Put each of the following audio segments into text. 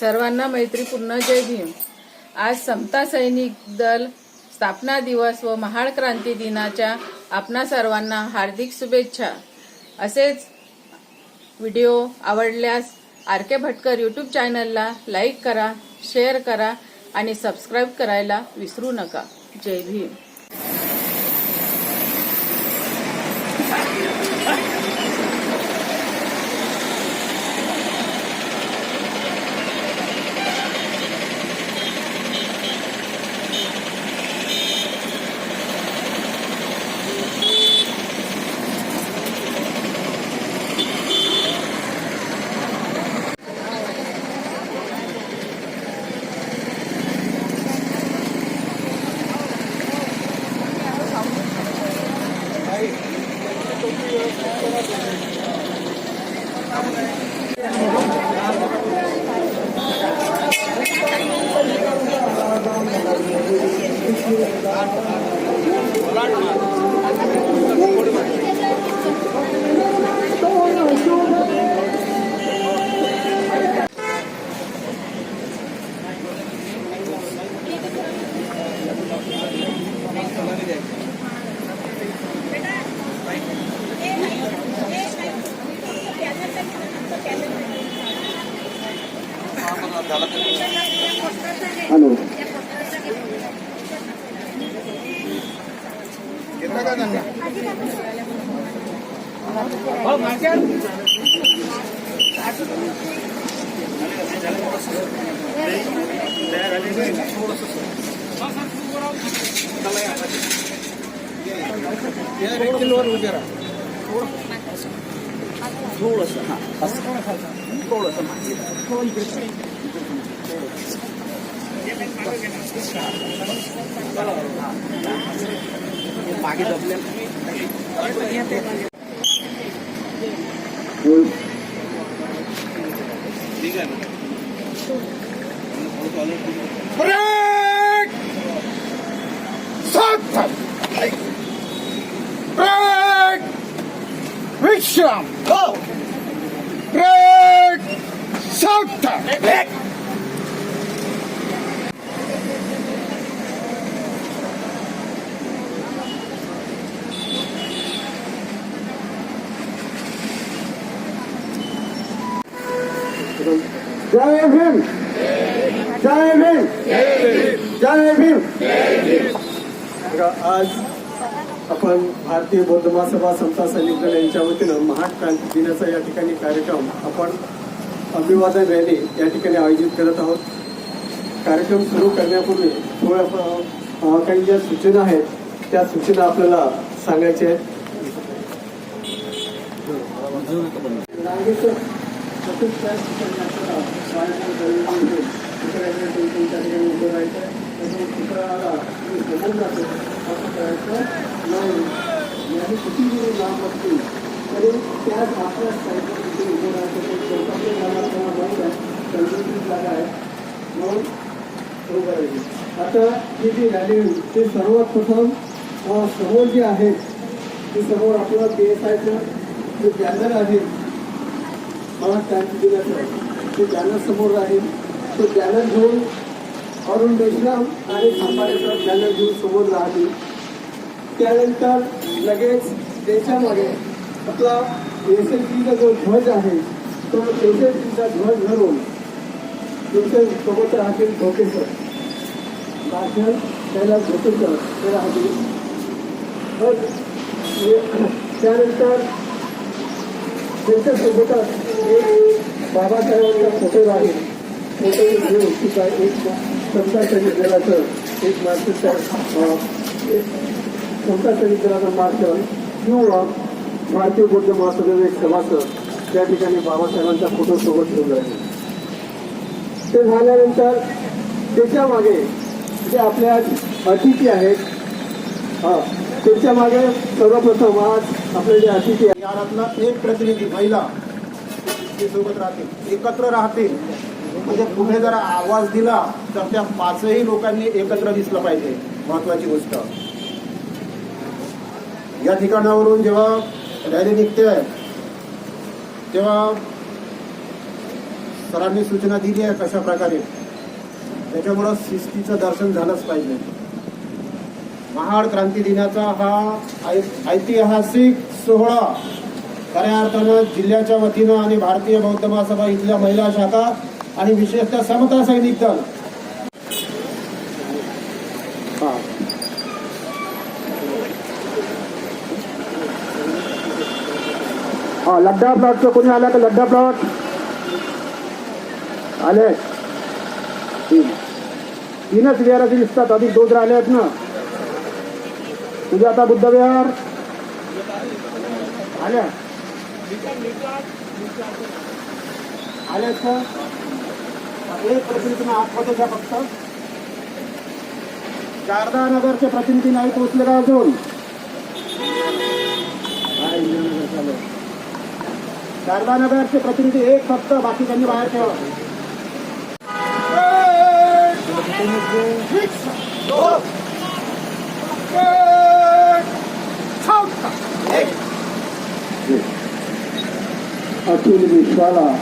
सर्वांना मैत्रीपूर्ण जय भीम. आज समता सैनिक दल स्थापना दिवस व महाड क्रांती दिनाच्या आपणा सर्वांना हार्दिक शुभेच्छा. असेच व्हिडिओ आवडल्यास आर के भटकर यूट्यूब चॅनलला लाईक करा शेअर करा आणि सबस्क्राईब करायला विसरू नका. जय भीम. थोडंसं हां थोडंसं माहिती मागे दबल्या ब्रेक सावधान ब्रेक विश्राम ब्रेक सावधान जय भीम। जय भीम। जय भीम। आज आपण भारतीय बौद्ध महासभा समता सैनिक दल यांच्या वतीनं महाट क्रांती दिनाचा या ठिकाणी कार्यक्रम आपण अभिवादन रॅली या ठिकाणी आयोजित करत आहोत. कार्यक्रम सुरू करण्यापूर्वी थोड्या काही ज्या सूचना आहेत त्या सूचना आपल्याला सांगायच्या आहेत. नागरिक तसेच त्या ठिकाणी उभं राहायचं तसंच आला समोर जातो असं करायचं नाही आणि किती जरी लांब असतील तरी त्याच आपल्या साईडला तिथे उभं राहायचं ते जागा आहे संरक्षित जागा आहे म्हणून आता ही जी रॅली ते सर्वात प्रथम समोर जे आहे ते समोर आपल्याला पी एस आयचं जे बॅनर आहे मला टाईम दिलं पाहिजे ते बॅनर समोर राहील तो बॅनर घेऊन अरुण मेश्राम आणि खांबाळेचा बॅनर घेऊन समोर राहतील त्यानंतर लगेच त्याच्यामध्ये आपला एस एस टीचा जो ध्वज आहे तो एस एस टीचा ध्वज धरून तुमच्यासोबत राहतील धोकेसर भाषण त्याला धोकेसर ते राहतील मग त्यानंतर त्यांच्यासोबतच एक बाबासाहेबांचा फोटो आहे फोटो घेऊन तिचा एक समता विद्यालयाचं दलाचं एक मार्गदर्शन एक विद्यालयाचं मार्ग दलाचं किंवा भारतीय बौद्ध महासभेचं एक सभासद त्या ठिकाणी बाबासाहेबांचा फोटो सोबत ठेवून राहील ते झाल्यानंतर त्याच्यामागे जे आपल्या अतिथी आहेत हा त्याच्यामागे सर्वप्रथम आज आपले जे अतिथी आहेत यारातला एक प्रतिनिधी महिला. ते सोबत राहतील एकत्र राहतील. म्हणजे पुढे जर आवाज दिला तर त्या पाचही लोकांनी एकत्र दिसलं पाहिजे. महत्वाची गोष्ट. या ठिकाणावरून जेव्हा रॅली निघते तेव्हा सरांनी सूचना दिली आहे कशा प्रकारे? त्याच्यामुळं शिस्तीचं दर्शन झालंच पाहिजे. महाड क्रांती दिनाचा हा ऐतिहासिक सोहळा खऱ्या अर्थानं जिल्ह्याच्या वतीनं आणि भारतीय बौद्ध महासभा इथल्या महिला शाखा आणि विशेषतः समता सैनिक दल. हा. लड्डा प्लॉटचं कोणी आला का? लड्डा प्लॉट आले. तीनच विहाराचे दिसतात. अधिक दोन राहिले आहेत ना. सुजाता बुद्ध विहार. आल्या. आले सर एक प्रतिनिधी आतमध्ये घ्या फक्त. शारदा नगरचे प्रतिनिधी नाही पोहोचले का अजून? शारदा नगरचे प्रतिनिधी एक फक्त बाकी त्यांनी बाहेर ठेवा. अतुल विश्वाला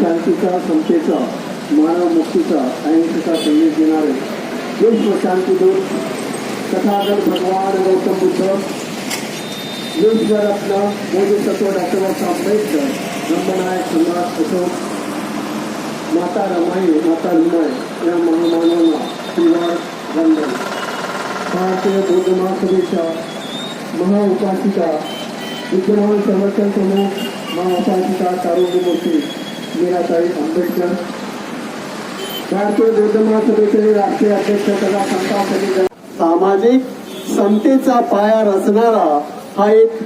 शांतीचा समतेचा मानव मुक्तीचा अहिंसेचा संदेश देणारे विश्व शांतीदूत तथागत भगवान गौतम बुद्ध विश्वरत्न बोधिसत्व डॉक्टर बाबासाहेब आंबेडकर ब्रह्मनायक सम्राट अशोक माता रमाई माता रुमाई या महामानवांना श्रीवार वंदन. भारतीय बौद्ध महासभेच्या महाउपासिका विद्यमान समर्थन प्रमुख महाउपासिका कारुण्यमूर्ती मीराताई आंबेडकर. भारतीय बौद्ध महासभेचे राष्ट्रीय अध्यक्ष तथा संता सामाजिक समतेचा पाया रचणारा हा एक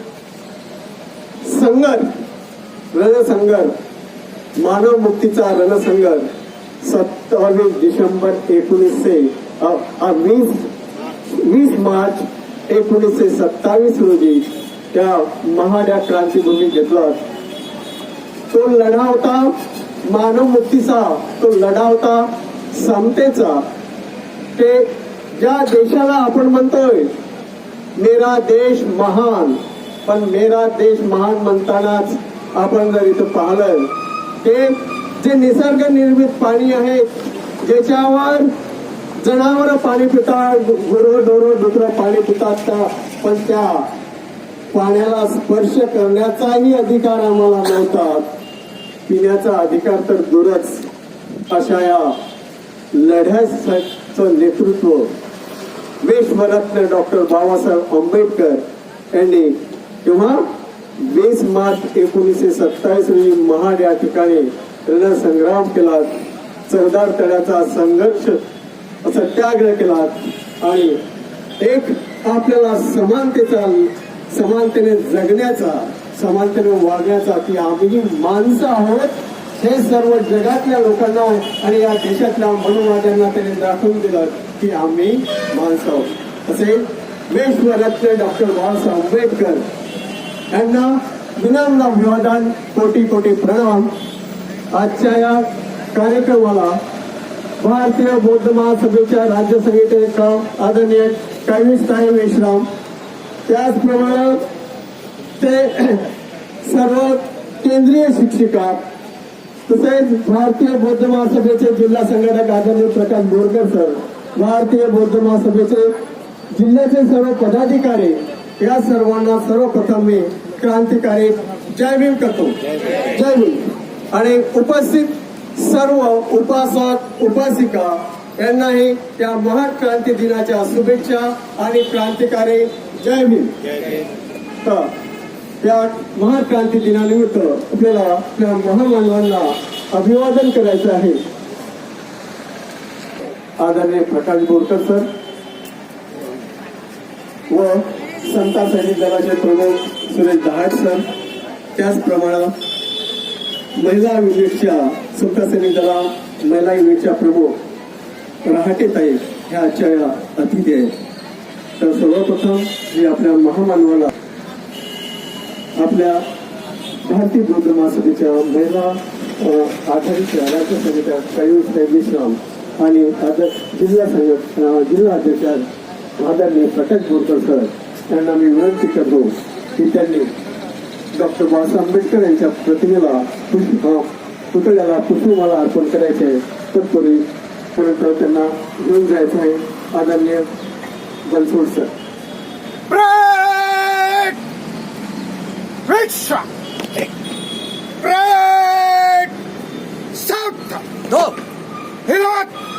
संघर्ष रणसंघर्ष मानव मुक्तीचा रणसंघर्ष सत्तावीस डिसेंबर एकोणीसशे वीस वीस मार्च एकोणीसशे सत्तावीस रोजी त्या महाड्या क्रांतीभूमी घेतला तो लढा होता मानव मुक्तीचा तो लढा होता समतेचा. ते ज्या देशाला आपण म्हणतोय मेरा देश महान पण मेरा देश महान म्हणतानाच आपण जर इथं पाहिलं ते जे निसर्ग निर्मित पाणी आहे ज्याच्यावर जनावर पाणी पितात गुरु डोरो दुसरं पाणी पितात का? पण त्या पाण्याला स्पर्श करण्याचाही अधिकार आम्हाला नव्हता पिण्याचा अधिकार तर दूरच. अशा या लढ्याचं नेतृत्व विश्वरत्न डॉक्टर बाबासाहेब आंबेडकर यांनी तेव्हा वीस मार्च एकोणीसशे सत्तावीस रोजी महाड या ठिकाणी रणसंग्राम केला. सरदार तळ्याचा संघर्ष सत्याग्रह केला आणि एक आपल्याला समानतेचा समानतेने जगण्याचा समानतेने वागण्याचा की आम्ही माणसं आहोत हे सर्व जगातल्या लोकांना आणि या देशातल्या मनोवाद्यांना त्यांनी दाखवून दिलं की आम्ही माणसं आहोत. असे विश्वरत्न डॉक्टर बाबासाहेब आंबेडकर यांना विनम्र अभिवादन कोटी कोटी प्रणाम. आजच्या या कार्यक्रमाला भारतीय बौद्ध महासभेच्या राज्य संघटनेचा आदरणीय कैविसताई मेश्राम त्याचप्रमाणे ते सर्व केंद्रीय शिक्षिका तसेच भारतीय बौद्ध महासभेचे जिल्हा संघटक आदरणीय प्रकाश बोरकर सर भारतीय बौद्ध महासभेचे जिल्ह्याचे सर्व पदाधिकारी या सर्वांना सर्वप्रथम मी क्रांतिकारी जय भीम करतो. जय भीम. आणि उपस्थित सर्व उपासक उपासिका यांनाही त्या महाक्रांती दिनाच्या शुभेच्छा आणि क्रांतिकारी जय भीम. तर या महाक्रांती दिनानिमित्त आपल्याला आपल्या महामानवांना अभिवादन करायचं आहे. आदरणीय प्रकाश बोरकर सर व संता सैनिक दलाचे प्रमुख सुरेश दहाट सर त्याचप्रमाणे महिला युनिटच्या संता सैनिक दला महिला युनिटच्या प्रमुख रहाटे ताई ह्या आजच्या अतिथी आहेत. तर सर्वप्रथम मी आपल्या महामानवाला आपल्या भारतीय बौद्ध महासभेच्या महिला अ, आघाडीच्या राज्य समित्या साहेब मिश्राम आणि जिल्हा संघ जिल्हा अध्यक्ष आदरणीय प्रकाश बोरकर सर यांना मी विनंती करतो की त्यांनी डॉक्टर बाबासाहेब आंबेडकर यांच्या प्रतिमेला पुष्प पुतळ्याला पुष्पमाला अर्पण करायचे आहे. तत्पूर्वी त्यांना घेऊन जायचं आहे. आदरणीय Bansod sir. right shot. Right south. No. Hillot.